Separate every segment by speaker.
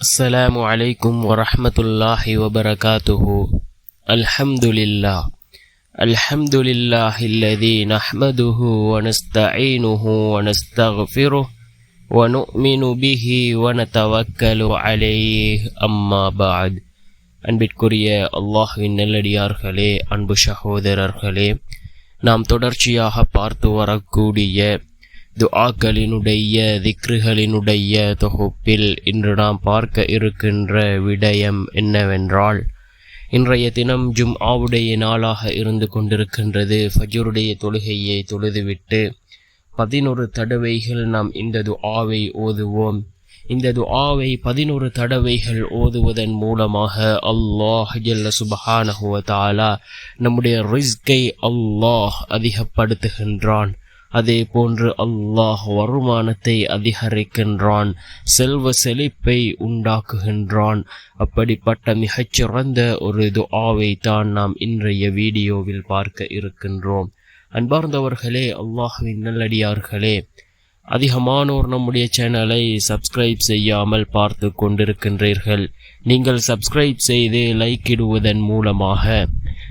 Speaker 1: السلام عليكم ورحمة الله وبركاته الحمد لله الحمد لله الذي نحمده ونستعينه ونستغفره ونؤمن به ونتوكل عليه أما بعد அன்பிற்குரிய அல்லாஹுவின் நல்லடியார்களே அன்பு சகோதரர்களே நாம் தொடர்ச்சியாக பார்த்து வரக்கூடிய துஆக்களினுடைய திக்ருகளினுடைய தொகுப்பில் இன்று நாம் பார்க்க இருக்கின்ற விடயம் என்னவென்றால் இன்றைய தினம் ஜும் ஆவுடைய நாளாக இருந்து கொண்டிருக்கின்றது. ஃபஜருடைய தொழுகையை தொழுதுவிட்டு பதினொரு தடவைகள் நாம் இந்த துஆவை ஓதுவோம். இந்த துஆவை பதினொரு தடவைகள் ஓதுவதன் மூலமாக அல்லாஹ் ஜல்ல சுபஹானஹு தாலா நம்முடைய ரிஸ்கை அல்லாஹ் அதிகப்படுத்துகின்றான். அதே போன்று அல்லாஹ் வருமானத்தை அதிகரிக்கின்றான் செல்வ செழிப்பை உண்டாக்குகின்றான். அப்படிப்பட்ட மிகச்சிறந்த ஒரு துஆவை தான் நாம் இன்றைய வீடியோவில் பார்க்க இருக்கின்றோம். அன்பார்ந்தவர்களே அல்லாஹுவின் நல்லடியார்களே அதிகமானோர் நம்முடைய சேனலை சப்ஸ்கிரைப் செய்யாமல் பார்த்து கொண்டிருக்கின்றீர்கள். நீங்கள் சப்ஸ்கிரைப் செய்து லைக் இடுவதன் மூலமாக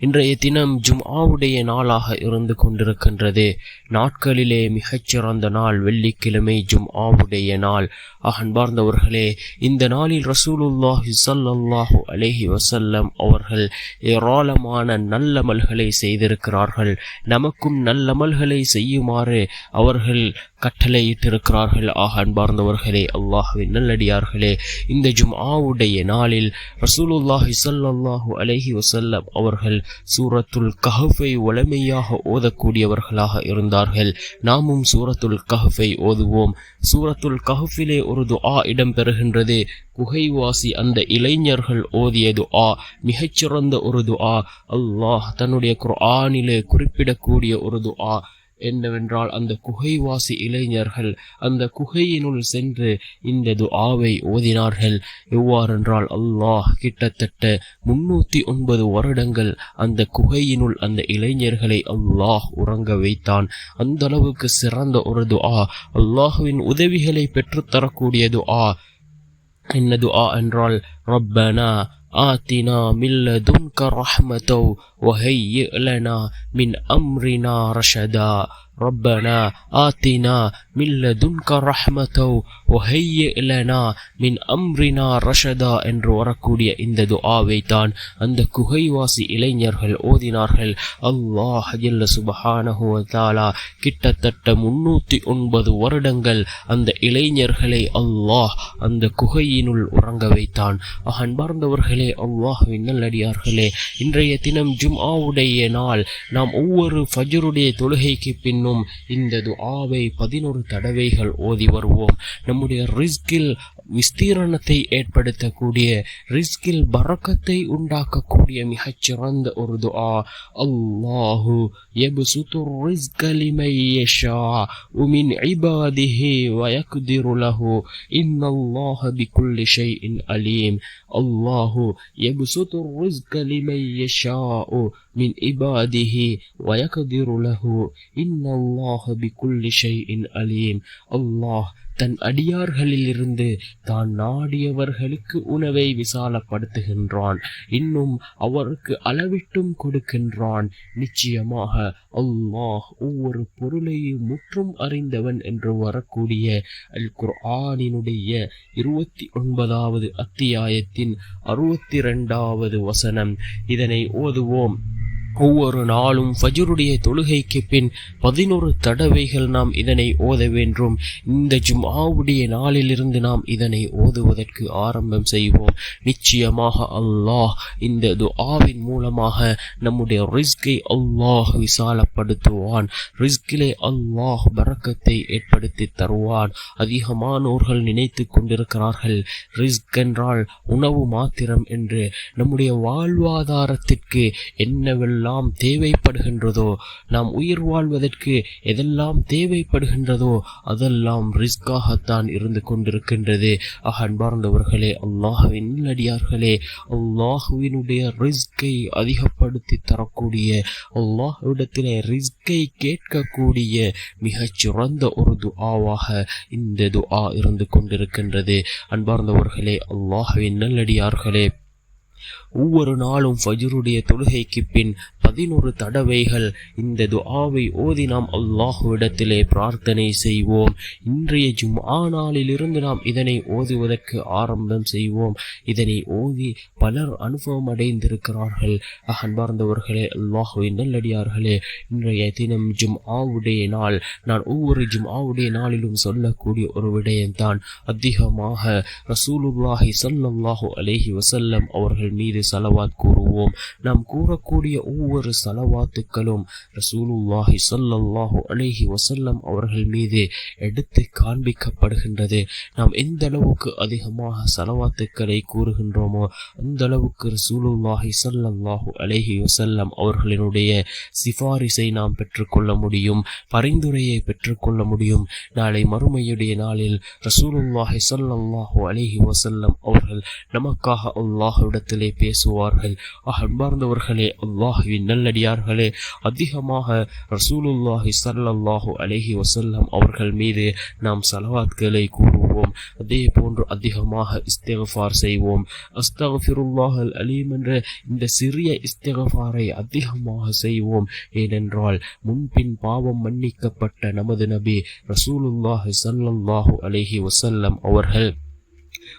Speaker 1: இன்றைய தினம் ஜும்ஆவுடைய நாளாக இருந்து கொண்டிருக்கின்றது. நாட்களிலே மிகச்சிறந்த நாள் வெள்ளிக்கிழமை ஜும்ஆவுடைய நாள். அகன்பார்ந்தவர்களே இந்த நாளில் ரசூலுல்லாஹி சல்லாஹு அலைஹி வசல்லம் அவர்கள் ஏராளமான நல்லமல்களை செய்திருக்கிறார்கள். நமக்கும் நல்லமல்களை செய்யுமாறு அவர்கள் கட்டளையிட்டிருக்கிறார்கள். ஆக அன்பார்ந்தவர்களே அல்லாஹுவின் நல்லடியார்களே இந்த ஜும்ஆவுடைய நாளில் ரசூலுல்லாஹி ஸல்லல்லாஹு அலஹி வசல்லம் அவர்கள் சூரத்துல் கஹஃபை வளமையாக ஓதக்கூடியவர்களாக இருந்தார்கள். நாமும் சூரத்துல் கஹஃபை ஓதுவோம். சூரத்துல் கஹஃபிலே ஒரு துஆ இடம்பெறுகின்றது. குகைவாசி அந்த இளைஞர்கள் ஓதிய துஆ மிகச்சிறந்த ஒரு துஆ. அல்லாஹ் தன்னுடைய குர்ஆனிலே குறிப்பிடக்கூடிய ஒரு துஆ. என்னவென்றால் அந்த குகைவாசி இளைஞர்கள் அந்த குகையினுள் சென்று இந்த துஆவை ஓதினார்கள். எவ்வாறென்றால் அல்லாஹ் கிட்டத்தட்ட முன்னூத்தி ஒன்பது வருடங்கள் அந்த குகையினுள் அந்த இளைஞர்களை அல்லாஹ் உறங்க வைத்தான். அந்த அளவுக்கு சிறந்த ஒரு துஆ. அல்லாஹுவின் உதவிகளை பெற்றுத்தரக்கூடிய துஆ. என்ன துஆ என்றால் ரப்பனா آتنا من لدنك رحمة وهيئ لنا من أمرنا رشدا ربنا آتنا من لدنك رحمة وهيئ لنا من أمرنا رشدا என்று வரக்கூடிய இந்த துஆவை தான் அந்த குகைவாசி இளைஞர்கள் ஓதினார்கள் அல்லாஹ் ஜல்ல சுபஹானஹு வ தஆலா கிட்டத்தட்ட முன்னூத்தி ஒன்பது வருடங்கள் அந்த இளைஞர்களை அல்லாஹ் அந்த குகையினுள் உறங்க வைத்தான் அன்பார்ந்தவர்களே அல்லாஹ்வின் நல்லடியார்களே இன்றைய தினம் ஜும்ஆவுடைய நாள் நாம் ஒவ்வொரு ஃபஜருடைய தொழுகைக்கு பின்னும் இந்த துஆவை பதினொரு தடவைகள் ஓதி வருவோம் நம்முடைய ரிஸ்கில் விஸ்தீரணத்தை ஏற்படுத்தக்கூடிய ரிஸ்கில் பறக்கத்தை உண்டாக்கக்கூடிய மிகச்சிறந்த ஒரு துஆ அல்லாஹு يبسط الرزق لمن يشاء ومن عباده ويقدر له إن الله بكل شيء عليم الله يبسط الرزق لمن يشاء من عباده ويقدر له. إن الله بكل شيء عليم. الله தன் அடியார்களிலிருந்து தான் நாடியவர்களுக்கு உணவை விசாலப்படுத்துகின்றான். இன்னும் அவருக்கு அளவிட்டும் கொடுக்கின்றான். நிச்சயமாக அல்லாஹ் ஒவ்வொரு பொருளையும் முற்றும் அறிந்தவன் என்று வரக்கூடிய அல் குர்ஆனினுடைய இருபத்தி ஒன்பதாவது அத்தியாயத்தின் அறுபத்தி இரண்டாவது வசனம். இதனை ஓதுவோம். ஒவ்வொரு நாளும் ஃபஜருடைய தொழுகைக்கு பின் பதினொரு தடவைகள் நாம் இதனை ஓத வேண்டும். இந்த ஜும்ஆவுடைய நாளிலிருந்து நாம் இதனை ஓதுவதற்கு ஆரம்பம் செய்வோம். நிச்சயமாக அல்லாஹ் இந்த துஆவின் மூலமாக நம்முடைய ரிஸ்கை அல்லாஹ் விசாலப்படுத்துவான். ரிஸ்கிலே அல்லாஹ் பறக்கத்தை ஏற்படுத்தி தருவான். அதிகமானோர்கள் நினைத்து கொண்டிருக்கிறார்கள் ரிஸ்க் என்றால் உணவு மாத்திரம் என்று. நம்முடைய வாழ்வாதாரத்திற்கு என்னவெல்லாம் எதெல்லாம் தேவைப்படுகின்றதோ நாம் உயிர் வாழ்வதற்கு எதெல்லாம் தேவைப்படுகின்றதோ அதெல்லாம் ரிஸ்காகத்தான் இருந்து கொண்டிருக்கின்றது. ஆக அன்பார்ந்தவர்களே அல்லாஹுவின் நல்லடியார்களே அல்லாஹுவினுடைய ரிஸ்கை அதிகப்படுத்தி தரக்கூடிய அல்லாஹ்விடத்திலே ரிஸ்கை கேட்கக்கூடிய மிகச் சிறந்த ஒரு துஆவாக இந்த துஆ இருந்து கொண்டிருக்கின்றது. அன்பார்ந்தவர்களே அல்லாஹுவின் நல்லடியார்களே ஒவ்வொரு நாளும் ஃபஜ்ருடைய தொழுகைக்கு பின் பதினொரு தடவைகள் இந்த துஆவை ஓதி நாம் அல்லாஹுவிடத்திலே பிரார்த்தனை செய்வோம். இன்றைய ஜும்ஆ நாளிலிருந்து நாம் இதனை ஓதுவதற்கு ஆரம்பம் செய்வோம். இதனை ஓதி பலர் அனுபவம் அடைந்திருக்கிறார்கள். அன்பார்ந்தவர்களே அல்லாஹுவை நல்லடியார்களே இன்றைய தினம் ஜும்ஆவுடைய நாள். நான் ஒவ்வொரு ஜும்ஆவுடைய நாளிலும் சொல்லக்கூடிய ஒரு விடயம்தான். அதிகமாக ரசூலுல்லாஹி சல்லாஹூ அலேஹி வசல்லம் அவர்கள் மீது சலவாத் கூறுவோம். நாம் கூறக்கூடிய ஒவ்வொரு சலவாத்துக்களும் ரசூலுல்லாஹி ஸல்லல்லாஹு அலேஹி வசல்லம் அவர்கள் மீது எடுத்து காண்பிக்கப்படுகின்றது. நாம் எந்த அளவுக்கு அதிகமாக சலவாத்துக்களை கூறுகின்றோமோ அந்த அளவுக்கு ரசூலுல்லாஹி சல்லல்லாஹு அலேஹி வசல்லம் அவர்களினுடைய சிபாரிசை நாம் பெற்றுக்கொள்ள முடியும் பரிந்துரையை பெற்றுக்கொள்ள முடியும். நாளை மறுமையுடைய நாளில் ரசூலுல்லாஹி ஸல்லல்லாஹு அலைஹி வசல்லம் அவர்கள் நமக்காக அல்லாஹ்விடத்திலே பேசுவார்கள். அன்பார்ந்தவர்களே அல்லாஹுவின் நல்லடியார்களே அதிகமாக ரசூலுல்லாஹி சல்லாஹூ அலஹி வசல்லம் அவர்கள் மீது நாம் சலவாத்களை கூறுவோம். அதே போன்று அதிகமாக இஸ்தகஃபார் செய்வோம். அஸ்தகஃபிருல்லாஹல் அலீம் என்ற இந்த சிறிய இஸ்தகஃபாரை அதிகமாக செய்வோம். ஏனென்றால் முன்பின் பாவம் மன்னிக்கப்பட்ட நமது நபி ரசூலுல்லாஹி சல்லாஹூ அலஹி வசல்லம் அவர்கள்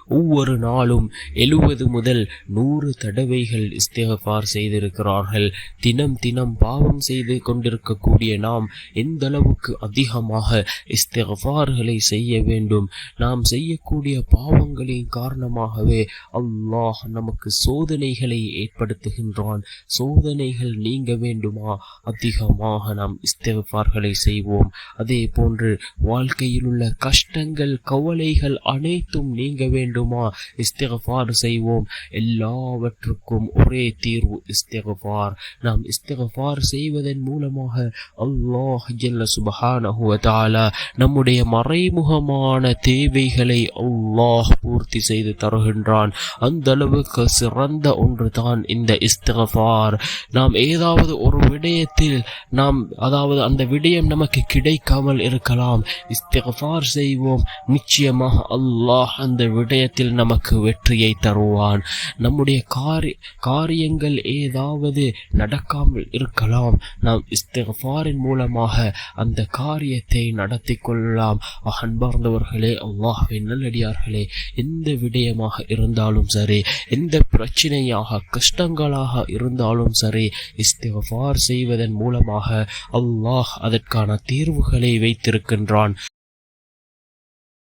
Speaker 1: ஒவ்வொரு நாளும் எழுபது முதல் நூறு தடவைகள் இஸ்திகஃபார் செய்திருக்கிறார்கள். தினம் தினம் பாவம் செய்து கொண்டிருக்கக்கூடிய நாம் எந்த அளவுக்கு அதிகமாக இஸ்திகஃபார்களை செய்ய வேண்டும்? நாம் செய்யக்கூடிய பாவங்களின் காரணமாகவே அல்லாஹ் நமக்கு சோதனைகளை ஏற்படுத்துகின்றான். சோதனைகள் நீங்க வேண்டுமா? அதிகமாக நாம் இஸ்திகஃபார்களை செய்வோம். அதே போன்று வாழ்க்கையில் உள்ள கஷ்டங்கள் கவலைகள் அனைத்தும் நீங்க வேண்டும் வேண்டுமா? இஸ்திகஃபார் செய்வோம். எல்லாவற்றுக்கும் ஒரே தீர்வு இஸ்திகஃபார். நாம் இஸ்திகஃபார் செய்வதன் மூலமாக அல்லாஹ் ஜல்ல சுபஹானஹு நம்முடைய மறைமுகமான தேவைகளை அல்லாஹ் பூர்த்தி செய்து தருகின்றான். அந்த அளவுக்கு சிறந்த ஒன்று தான் இந்த இஸ்திகஃபார். நாம் ஏதாவது ஒரு விடயத்தில் நாம் அதாவது அந்த விடயம் நமக்கு கிடைக்காமல் இருக்கலாம். இஸ்திகஃபார் செய்வோம். நிச்சயமாக அல்லாஹ் அந்த விடயத்தில் நமக்கு வெற்றியை தருவான். நம்முடைய காரி காரியங்கள் ஏதாவது நடக்காமல் இருக்கலாம். நாம் இஸ்திகஃபாரின் மூலமாக அந்த காரியத்தை நடத்தி கொள்ளலாம். அன்பார்ந்தவர்களே அல்லாஹ்வின் நல்லடியார்களே எந்த விடயமாக இருந்தாலும் சரி எந்த பிரச்சனையாக கஷ்டங்களாக இருந்தாலும் சரி இஸ்திஃபார் செய்வதன் மூலமாக அல்லாஹ் அதற்கான தீர்வுகளை வைத்திருக்கின்றான்.